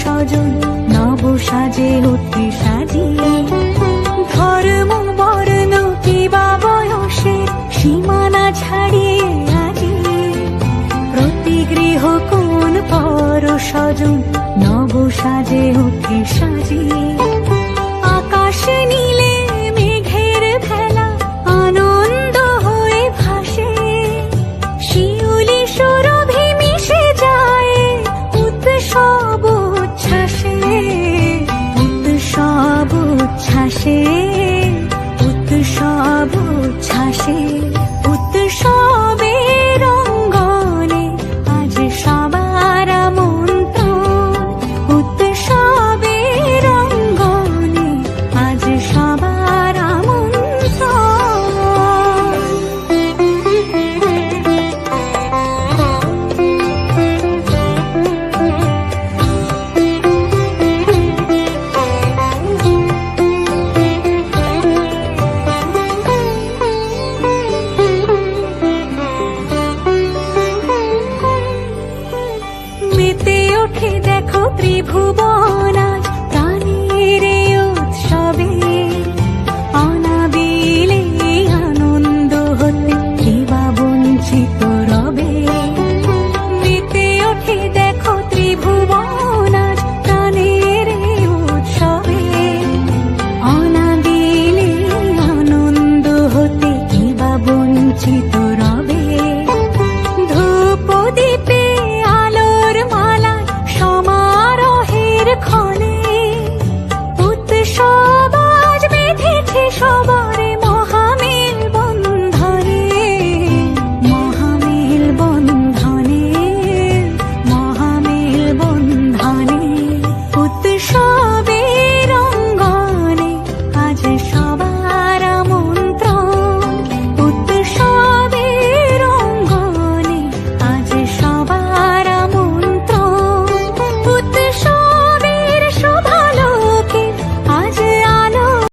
স্বজন নব সাজে অতি সাজিয়ে। ধর্ম, বর্ণ, কিবা বয়সের সীমানা ছাড়িয়ে আজি প্রতি গৃহ কোন পর স্বজন নব সাজে অতি সাজিয়ে।